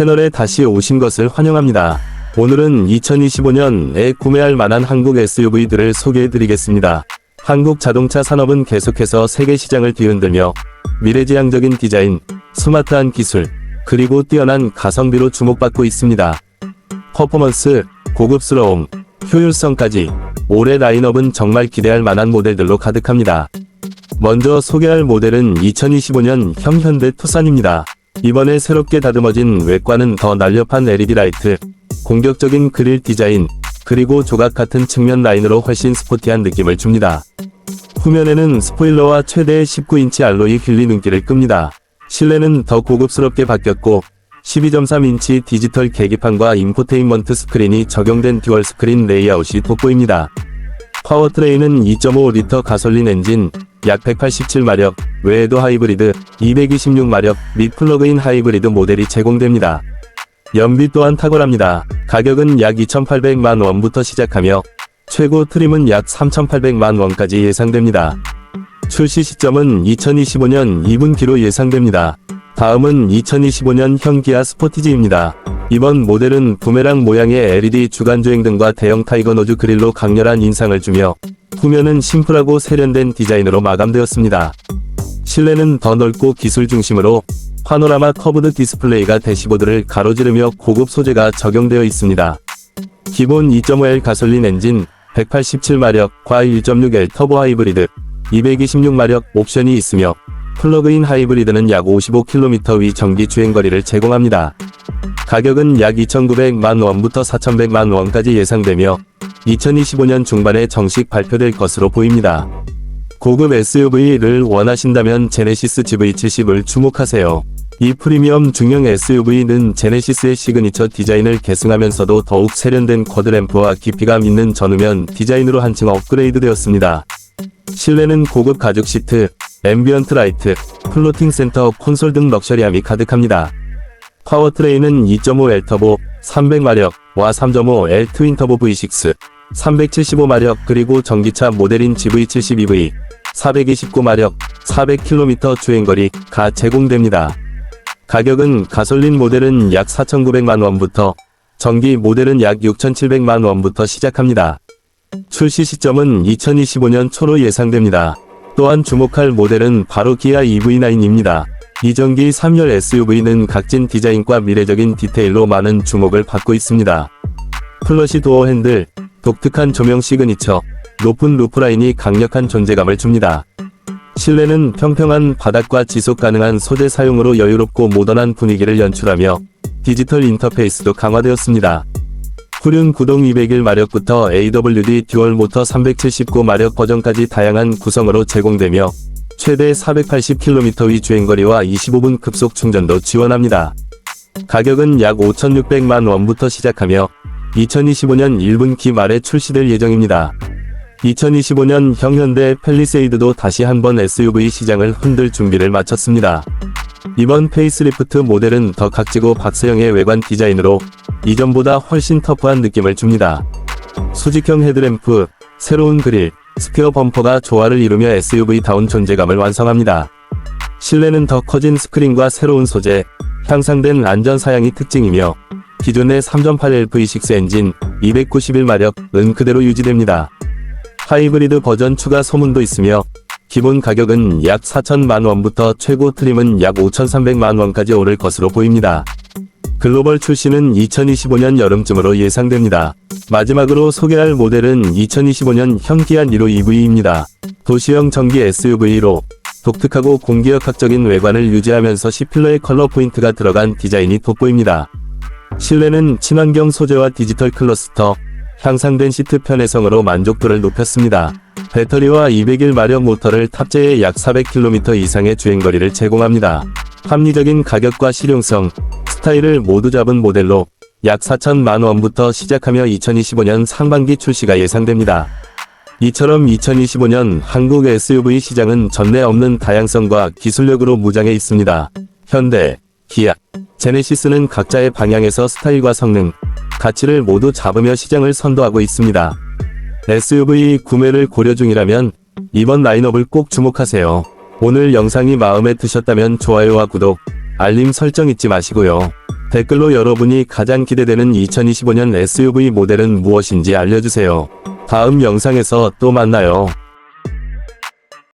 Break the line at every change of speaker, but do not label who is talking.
채널에 다시 오신 것을 환영합니다. 오늘은 2025년에 구매할 만한 한국 SUV들을 소개해드리겠습니다. 한국 자동차 산업은 계속해서 세계 시장을 뒤흔들며 미래지향적인 디자인, 스마트한 기술, 그리고 뛰어난 가성비로 주목받고 있습니다. 퍼포먼스, 고급스러움, 효율성까지 올해 라인업은 정말 기대할 만한 모델들로 가득합니다. 먼저 소개할 모델은 2025년 형 현대 투싼입니다. 이번에 새롭게 다듬어진 외관은 더 날렵한 LED 라이트, 공격적인 그릴 디자인, 그리고 조각 같은 측면 라인으로 훨씬 스포티한 느낌을 줍니다. 후면에는 스포일러와 최대의 19인치 알로이 휠이 눈길을 끕니다. 실내는 더 고급스럽게 바뀌었고 12.3인치 디지털 계기판과 인포테인먼트 스크린이 적용된 듀얼 스크린 레이아웃이 돋보입니다. 파워트레인은 2.5리터 가솔린 엔진, 약 187마력, 외에도 하이브리드, 226마력 및 플러그인 하이브리드 모델이 제공됩니다. 연비 또한 탁월합니다. 가격은 약 2,800만 원부터 시작하며 최고 트림은 약 3,800만 원까지 예상됩니다. 출시 시점은 2025년 2분기로 예상됩니다. 다음은 2025년 형 기아 스포티지입니다. 이번 모델은 부메랑 모양의 LED 주간주행 등과 대형 타이거 노즈 그릴로 강렬한 인상을 주며 후면은 심플하고 세련된 디자인으로 마감되었습니다. 실내는 더 넓고 기술 중심으로 파노라마 커브드 디스플레이가 대시보드를 가로지르며 고급 소재가 적용되어 있습니다. 기본 2.5L 가솔린 엔진, 187마력과 1.6L 터보 하이브리드, 226마력 옵션이 있으며 플러그인 하이브리드는 약 55km 위 정기 주행거리를 제공합니다. 가격은 약 2,900만 원부터 4,100만 원까지 예상되며 2025년 중반에 정식 발표될 것으로 보입니다. 고급 SUV를 원하신다면 제네시스 GV70을 주목하세요. 이 프리미엄 중형 SUV는 제네시스의 시그니처 디자인을 계승하면서도 더욱 세련된 쿼드램프와 깊이감 있는 전후면 디자인으로 한층 업그레이드 되었습니다. 실내는 고급 가죽 시트, 앰비언트 라이트, 플로팅 센터 콘솔 등 럭셔리함이 가득합니다. 파워트레인은 2.5L 터보, 300마력과 3.5L 트윈 터보 V6, 375마력 그리고 전기차 모델인 GV70EV, 429마력, 400km 주행거리가 제공됩니다. 가격은 가솔린 모델은 약 4,900만 원부터, 전기 모델은 약 6,700만 원부터 시작합니다. 출시 시점은 2025년 초로 예상됩니다. 또한 주목할 모델은 바로 기아 EV9입니다. 이전기 3열 SUV는 각진 디자인과 미래적인 디테일로 많은 주목을 받고 있습니다. 플러시 도어 핸들, 독특한 조명 시그니처, 높은 루프라인이 강력한 존재감을 줍니다. 실내는 평평한 바닥과 지속 가능한 소재 사용으로 여유롭고 모던한 분위기를 연출하며 디지털 인터페이스도 강화되었습니다. 후륜 구동 201 마력부터 AWD 듀얼 모터 379 마력 버전까지 다양한 구성으로 제공되며 최대 480km 위 주행거리와 25분 급속 충전도 지원합니다. 가격은 약 5,600만 원부터 시작하며 2025년 1분기 말에 출시될 예정입니다. 2025년 형현대 펠리세이드도 다시 한번 SUV 시장을 흔들 준비를 마쳤습니다. 이번 페이스리프트 모델은 더 각지고 박스형의 외관 디자인으로 이전보다 훨씬 터프한 느낌을 줍니다. 수직형 헤드램프, 새로운 그릴, 스퀘어 범퍼가 조화를 이루며 SUV다운 존재감을 완성합니다. 실내는 더 커진 스크린과 새로운 소재, 향상된 안전 사양이 특징이며 기존의 3.8L V6 엔진 291마력은 그대로 유지됩니다. 하이브리드 버전 추가 소문도 있으며 기본 가격은 약 4천만 원부터 최고 트림은 약 5,300만 원까지 오를 것으로 보입니다. 글로벌 출시는 2025년 여름쯤으로 예상됩니다. 마지막으로 소개할 모델은 2025년 형 기아 니로 EV입니다. 도시형 전기 SUV로 독특하고 공기역학적인 외관을 유지하면서 C필러의 컬러 포인트가 들어간 디자인이 돋보입니다. 실내는 친환경 소재와 디지털 클러스터, 향상된 시트 편의성으로 만족도를 높였습니다. 배터리와 201마력 모터를 탑재해 약 400km 이상의 주행거리를 제공합니다. 합리적인 가격과 실용성, 스타일을 모두 잡은 모델로 약 4천만 원부터 시작하며 2025년 상반기 출시가 예상됩니다. 이처럼 2025년 한국 SUV 시장은 전례 없는 다양성과 기술력으로 무장해 있습니다. 현대, 기아, 제네시스는 각자의 방향에서 스타일과 성능, 가치를 모두 잡으며 시장을 선도하고 있습니다. SUV 구매를 고려 중이라면 이번 라인업을 꼭 주목하세요. 오늘 영상이 마음에 드셨다면 좋아요와 구독, 알림 설정 잊지 마시고요. 댓글로 여러분이 가장 기대되는 2025년 SUV 모델은 무엇인지 알려주세요. 다음 영상에서 또 만나요.